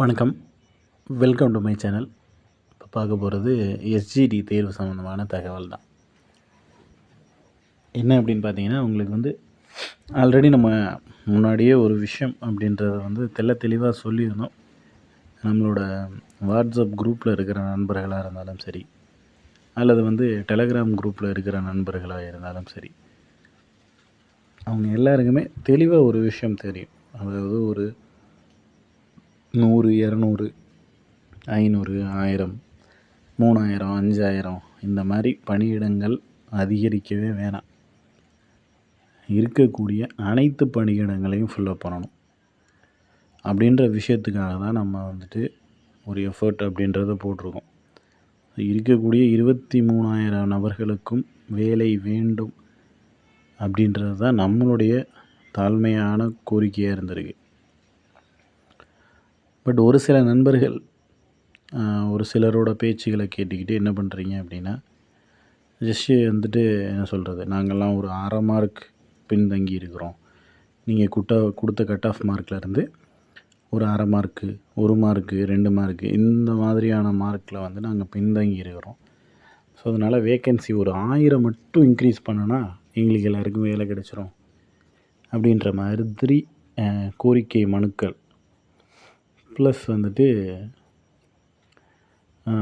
வணக்கம். Welcome to my channel இப்போ பார்க்க போகிறது எஸ்ஜிடி தேர்வு சம்மந்தமான தகவல் தான். என்ன அப்படின்னு பார்த்தீங்கன்னா உங்களுக்கு வந்து ஆல்ரெடி நம்ம முன்னாடியே ஒரு விஷயம் அப்படின்றத வந்து தெள்ள தெளிவாக சொல்லியிருந்தோம். நம்மளோட வாட்ஸ்அப் குரூப்பில் இருக்கிற நண்பர்களாக இருந்தாலும் சரி அல்லது வந்து டெலகிராம் குரூப்பில் இருக்கிற நண்பர்களாக இருந்தாலும் சரி அவங்க எல்லாருக்குமே தெளிவாக ஒரு விஷயம் தெரியும். அதாவது ஒரு நூறு இரநூறு ஐநூறு ஆயிரம் மூணாயிரம் அஞ்சாயிரம் இந்த மாதிரி பணியிடங்கள் அதிகரிக்கவே வேணாம். இருக்கக்கூடிய அனைத்து பணியிடங்களையும் ஃபில்லப் பண்ணணும். அப்படின்ற விஷயத்துக்காக தான் நம்ம வந்துட்டு ஒரு எஃபர்ட் அப்படின்றத போட்டிருக்கோம். இருக்கக்கூடிய இருபத்தி மூணாயிரம் நபர்களுக்கும் வேலை வேண்டும் அப்படின்றது தான் நம்மளுடைய தாழ்மையான கோரிக்கையாக இருந்திருக்கு. பட் ஒரு சில நண்பர்கள் ஒரு சிலரோட பேச்சுகளை கேட்டுக்கிட்டு என்ன பண்ணுறீங்க அப்படின்னா ஜஸ்ட்டு வந்துட்டு என்ன சொல்கிறது நாங்கள்லாம் ஒரு அரை மார்க் பின்தங்கி இருக்கிறோம். நீங்கள் குட்ட கொடுத்த கட் ஆஃப் மார்க்லேருந்து ஒரு அரை மார்க்கு ஒரு மார்க்கு ரெண்டு மார்க்கு இந்த மாதிரியான மார்க்கில் வந்து நாங்கள் பின்தங்கி இருக்கிறோம். ஸோ அதனால் வேக்கன்சி ஒரு ஆயிரம் மட்டும் இன்க்ரீஸ் பண்ணனா எங்களுக்கு எல்லாருக்கும் வேலை கிடச்சிரும். அப்படின்ற மாதிரி கோரிக்கை மனுக்கள் ப்ளஸ் வந்துட்டு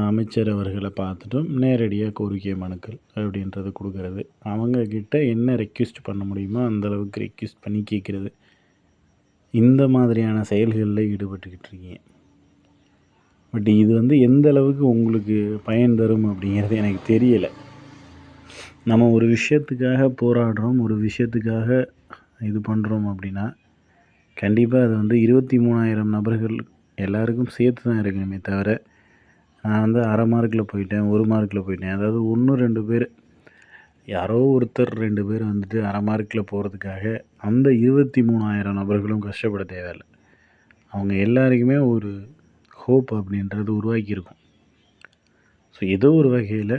அமைச்சர் அவர்களை பார்த்துட்டும் நேரடியாக கோரிக்கை மனுக்கள் அப்படின்றத கொடுக்கறது. அவங்கக்கிட்ட என்ன ரெக்வெஸ்ட் பண்ண முடியுமோ அந்தளவுக்கு ரெக்வெஸ்ட் பண்ணி கேட்குறது. இந்த மாதிரியான செயல்களில் ஈடுபட்டுக்கிட்டு இருக்கீங்க. பட் இது வந்து எந்த அளவுக்கு உங்களுக்கு பயன் தரும் அப்படிங்கிறது எனக்கு தெரியலை. நம்ம ஒரு விஷயத்துக்காக போராடுறோம் ஒரு விஷயத்துக்காக இது பண்ணுறோம் அப்படின்னா கண்டிப்பாக அது வந்து இருபத்தி மூணாயிரம் நபர்கள் எல்லாருக்கும் சேர்த்து தான் இருக்கணுமே தவிர நான் வந்து அரை மார்க்கில் போயிட்டேன் ஒரு மார்க்கில் போயிட்டேன். அதாவது ஒன்று ரெண்டு பேர் யாரோ ஒருத்தர் ரெண்டு பேர் வந்துட்டு அரை மார்க்கில் போகிறதுக்காக அந்த இருபத்தி மூணாயிரம் நபர்களும் கஷ்டப்பட தேவையில்லை. அவங்க எல்லாருக்குமே ஒரு ஹோப் அப்படின்றது உருவாக்கியிருக்கும். ஸோ ஏதோ ஒரு வகையில்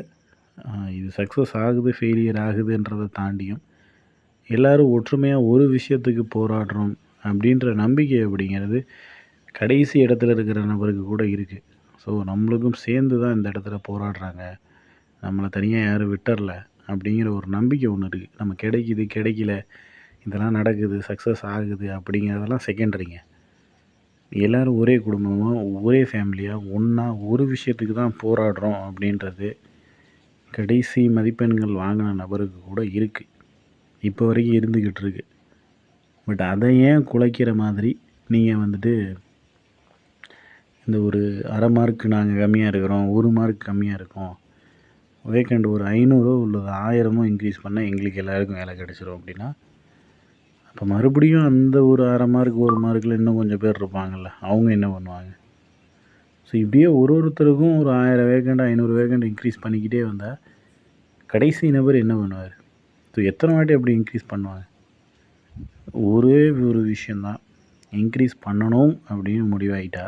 இது சக்ஸஸ் ஆகுது ஃபெயிலியர் ஆகுதுன்றதை தாண்டியும் எல்லோரும் ஒற்றுமையாக ஒரு விஷயத்துக்கு போராடுறோம் அப்படின்ற நம்பிக்கை அப்படிங்கிறது கடைசி இடத்துல இருக்கிற நபருக்கு கூட இருக்குது ஸோ நம்மளுக்கும் சேர்ந்து தான் இந்த இடத்துல போராடுறாங்க. நம்மளை தனியாக யாரும் விட்டுறல அப்படிங்கிற ஒரு நம்பிக்கை ஒன்று இருக்குது நம்ம கிடைக்கிது கிடைக்கல இதெல்லாம் நடக்குது சக்ஸஸ் ஆகுது அப்படிங்கிறதெல்லாம் செகண்டரிங்க எல்லோரும் ஒரே குடும்பமாக ஒரே ஃபேமிலியாக ஒன்றா ஒரு விஷயத்துக்கு தான் போராடுறோம் அப்படின்றது கடைசி மதிப்பெண்கள் வாங்கின நபருக்கு கூட இருக்குது இப்போ வரைக்கும் இருந்துக்கிட்டு இருக்கு. பட் அதை ஏன் குலைக்கிற மாதிரி நீங்கள் வந்துட்டு இந்த ஒரு அரை மார்க் நாங்கள் கம்மியாக இருக்கிறோம் ஒரு மார்க் கம்மியாக இருக்கோம். வேக்கண்ட் ஒரு ஐநூறோ உள்ளது ஆயிரமோ இன்க்ரீஸ் பண்ணால் எங்களுக்கு எல்லாருக்கும் வேலை கிடச்சிரும் அப்படின்னா அப்போ மறுபடியும் அந்த ஒரு அரை மார்க் ஒரு மார்க்கில் இன்னும் கொஞ்சம் பேர் இருப்பாங்கள்ல அவங்க என்ன பண்ணுவாங்க? ஸோ இப்படியே ஒரு ஒருத்தருக்கும் ஒரு ஆயிரம் வேக்கண்ட் ஐநூறு வேக்கண்ட் இன்க்ரீஸ் பண்ணிக்கிட்டே வந்தால் கடைசி நபர் என்ன பண்ணுவார்? ஸோ எத்தனை வாட்டி அப்படி இன்க்ரீஸ் பண்ணுவாங்க? ஒரே ஒரு விஷயந்தான் இன்க்ரீஸ் பண்ணணும் அப்படின்னு முடிவாயிட்டா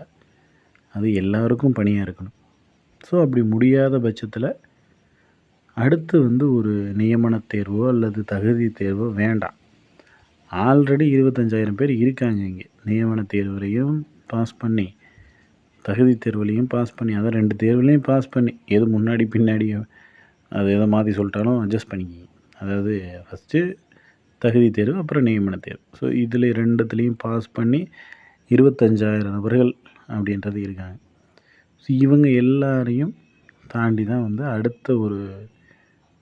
அது எல்லாருக்கும் பணியாக இருக்கணும். ஸோ அப்படி முடியாத பட்சத்தில் அடுத்து வந்து ஒரு நியமன தேர்வோ அல்லது தகுதி தேர்வோ வேண்டாம். ஆல்ரெடி இருபத்தஞ்சாயிரம் பேர் இருக்காங்க இங்கே. நியமன தேர்வுலையும் பாஸ் பண்ணி தகுதி தேர்வுலையும் பாஸ் பண்ணி அதான் ரெண்டு தேர்வுலையும் பாஸ் பண்ணி. எது முன்னாடி பின்னாடி அது எதை மாற்றி சொல்லிட்டாலும் அட்ஜஸ்ட் பண்ணிக்கிங்க. அதாவது ஃபஸ்ட்டு தகுதி தேர்வு அப்புறம் நியமன தேர்வு. ஸோ இதில் ரெண்டுத்துலேயும் பாஸ் பண்ணி இருபத்தஞ்சாயிரம் நபர்கள் அப்படின்றது இருக்காங்க. ஸோ இவங்க எல்லாரையும் தாண்டி தான் வந்து அடுத்த ஒரு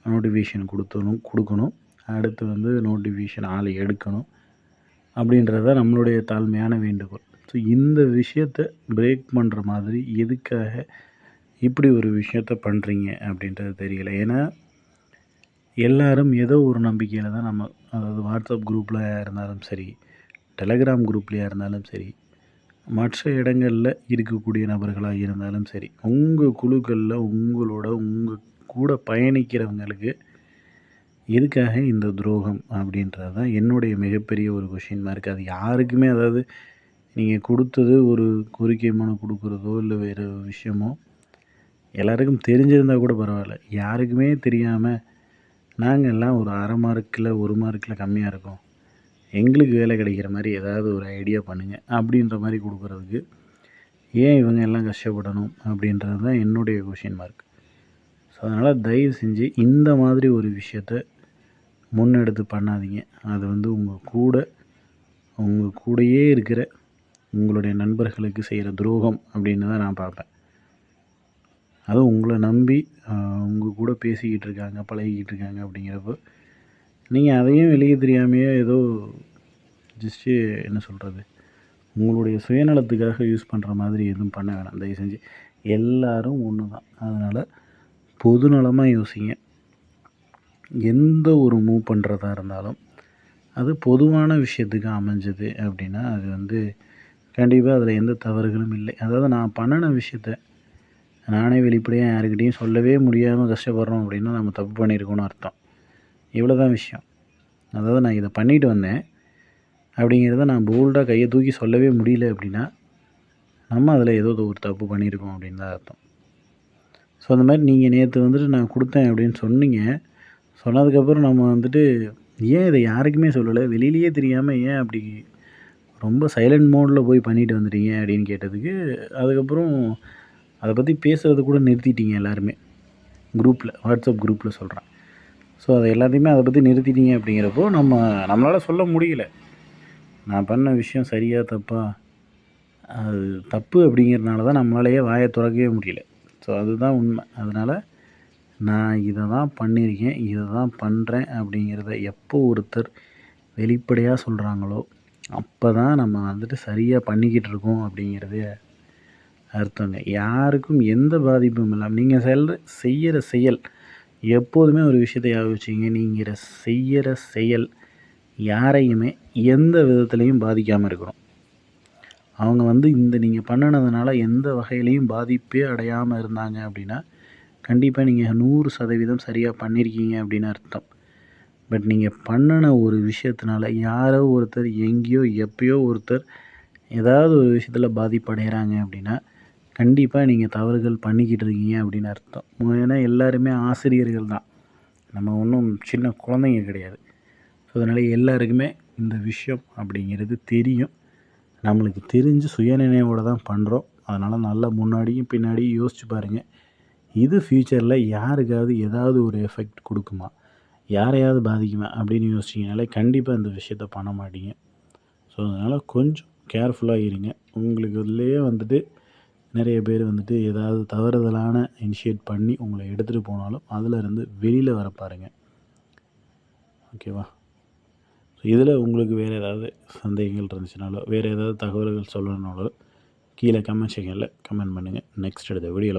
நோட்டிஃபிகேஷன் கொடுத்தணும் கொடுக்கணும். அடுத்து வந்து நோட்டிஃபிகேஷன் ஆளை எடுக்கணும் அப்படின்றது தான் நம்மளுடைய தாழ்மையான வேண்டுகோள். ஸோ இந்த விஷயத்த பிரேக் பண்ணுற மாதிரி எதுக்காக இப்படி ஒரு விஷயத்த பண்ணுறீங்க அப்படின்றது தெரியல. ஏன்னா எல்லோரும் ஏதோ ஒரு நம்பிக்கையில் தான் நம்ம அதாவது வாட்ஸ்அப் குரூப்பில் இருந்தாலும் சரி டெலகிராம் குரூப்லேயா இருந்தாலும் சரி மற்ற இடங்களில் இருக்கக்கூடிய நபர்களாக இருந்தாலும் சரி உங்கள் குழுக்களில் உங்களோட உங்கள் கூட பயணிக்கிறவங்களுக்கு எதுக்காக இந்த துரோகம் அப்படின்றது தான் என்னுடைய மிகப்பெரிய ஒரு கொஷின் மார்க் அது யாருக்குமே அதாவது நீங்கள் கொடுத்தது ஒரு கோரிக்கை மனு கொடுக்குறதோ இல்லை வேறு விஷயமோ எல்லாருக்கும் தெரிஞ்சிருந்தால் கூட பரவாயில்ல. யாருக்குமே தெரியாமல் நாங்கள் எல்லாம் ஒரு அரை மார்க்கில் ஒரு மார்க்கில் கம்மியாக இருக்கோம். எங்களுக்கு வேலை கிடைக்கிற மாதிரி ஏதாவது ஒரு ஐடியா பண்ணுங்கள் அப்படின்ற மாதிரி கொடுக்குறதுக்கு ஏன் இவங்க எல்லாம் கஷ்டப்படணும் அப்படின்றது தான் என்னுடைய கொஷின் மார்க் ஸோ அதனால் தயவு செஞ்சு இந்த மாதிரி ஒரு விஷயத்த முன்னெடுத்து பண்ணாதீங்க. அது வந்து உங்கள் கூட உங்கள் கூடயே இருக்கிற உங்களுடைய நண்பர்களுக்கு செய்கிற துரோகம் அப்படின்னு தான் நான் பார்ப்பேன். அதுவும் உங்களை நம்பி உங்கள் கூட பேசிக்கிட்டு இருக்காங்க பழகிக்கிட்டு இருக்காங்க அப்படிங்கிறப்போ நீங்கள் அதையும் வெளியே தெரியாமையே ஏதோ ஜஸ்ட்டு என்ன சொல்கிறது உங்களுடைய சுயநலத்துக்காக யூஸ் பண்ணுற மாதிரி எதுவும் பண்ண வேணாம். தயவு செஞ்சு எல்லோரும் ஒன்று தான் அதனால் பொதுநலமாக யோசிங்க. எந்த ஒரு மூவ் பண்ணுறதா இருந்தாலும் அது பொதுவான விஷயத்துக்கு அமைஞ்சது அப்படின்னா அது வந்து கண்டிப்பாக அதில் எந்த தவறுகளும் இல்லை. அதாவது நான் பண்ணின விஷயத்த நானே வெளிப்படையாக யாருக்கிட்டேயும் சொல்லவே முடியாமல் கஷ்டப்படுறோம் அப்படின்னா நம்ம தப்பு பண்ணியிருக்கோன்னு அர்த்தம். இவ்வளோ தான் விஷயம். அதாவது நான் இதை பண்ணிட்டு வந்தேன். அப்படிங்கிறத நான் போல்டாக கையை தூக்கி சொல்லவே முடியல அப்படின்னா நம்ம அதில் ஏதோ ஒரு தப்பு பண்ணியிருக்கோம் அப்படின்னு தான் அர்த்தம். ஸோ அந்த மாதிரி நீங்கள் நேற்று வந்துட்டு நான் கொடுத்தேன் அப்படின்னு சொன்னீங்க. சொன்னதுக்கப்புறம் நம்ம வந்துட்டு ஏன் இதை யாருக்குமே சொல்லலை? வெளியிலேயே தெரியாமல் ஏன் அப்படி ரொம்ப சைலண்ட் மோடில் போய் பண்ணிட்டு வந்துட்டீங்க அப்படின்னு கேட்டதுக்கு அதுக்கப்புறம் அதை பற்றி பேசுகிறது கூட நிறுத்திட்டீங்க எல்லாருமே. குரூப்பில் வாட்ஸ்அப் குரூப்பில் சொல்கிறேன் ஸோ அதை எல்லாத்தையுமே அதை பற்றி நிறுத்திட்டீங்க அப்படிங்கிறப்போ நம்ம நம்மளால் சொல்ல முடியல. நான் பண்ண விஷயம் சரியா தப்பா அது தப்பு அப்படிங்கிறனால தான் நம்மளாலேயே வாயை திறக்கவே முடியல. ஸோ அதுதான் உண்மை. அதனால் நான் இதை தான் பண்ணியிருக்கேன் இதை தான் பண்ணுறேன் அப்படிங்கிறத எப்போ ஒருத்தர் வெளிப்படையாக சொல்கிறாங்களோ அப்போ தான் நம்ம வந்துட்டு சரியாக பண்ணிக்கிட்டு இருக்கோம் அப்படிங்கிறதே அர்த்தங்க. யாருக்கும் எந்த பாதிப்பும் இல்லாமல் நீங்கள் செல் செய்கிற செயல் எப்போதுமே ஒரு விஷயத்தை யோசிச்சிங்க நீங்கள் செய்கிற செயல் யாரையுமே எந்த விதத்துலேயும் பாதிக்காமல் இருக்கணும். அவங்க வந்து இந்த நீங்கள் பண்ணினதுனால எந்த வகையிலையும் பாதிப்பே அடையாமல் இருந்தாங்க அப்படின்னா கண்டிப்பாக நீங்கள் நூறு சதவீதம் சரியாக பண்ணியிருக்கீங்க அப்படின்னு அர்த்தம். பட் நீங்கள் பண்ணின ஒரு விஷயத்தினால யாரோ ஒருத்தர் எங்கேயோ எப்பயோ ஒருத்தர் ஏதாவது ஒரு விஷயத்தில் பாதிப்படைகிறாங்க அப்படின்னா கண்டிப்பாக நீங்கள் தவறுகள் பண்ணிக்கிட்டு இருக்கீங்க அப்படின்னு அர்த்தம். ஏன்னா எல்லாருமே ஆசிரியர்கள் தான். நம்ம ஒன்றும் சின்ன குழந்தைங்க கிடையாது. ஸோ அதனால் எல்லாருக்குமே இந்த விஷயம் அப்படிங்கிறது தெரியும். நம்மளுக்கு தெரிஞ்சு சுயநினைவோடு தான் பண்ணுறோம் அதனால் நல்லா முன்னாடியும் பின்னாடியும் யோசிச்சு பாருங்கள் இது ஃப்யூச்சரில் யாருக்காவது ஏதாவது ஒரு எஃபெக்ட் கொடுக்குமா? யாரையாவது பாதிக்குமா? அப்படின்னு யோசிச்சிங்கனாலே கண்டிப்பாக இந்த விஷயத்த பண்ண மாட்டீங்க. ஸோ அதனால் கொஞ்சம் கேர்ஃபுல்லாக இருங்க. உங்களுக்கு இதுலேயே வந்துட்டு நிறைய பேர் வந்துட்டு ஏதாவது தவறுதலான இனிஷியேட் பண்ணி உங்களை எடுத்துகிட்டு போனாலும் அதிலருந்து வெளியில் வர பாருங்கள் ஓகேவா ஸோ இதில் உங்களுக்கு வேறு ஏதாவது சந்தேகங்கள் இருந்துச்சுனாலோ வேறு ஏதாவது தகவல்கள் சொல்லணுனாலோ கீழே கமெண்ட் செக்ஷனில் கமெண்ட் பண்ணுங்கள் நெக்ஸ்ட் எடுத்த வீடியோவில்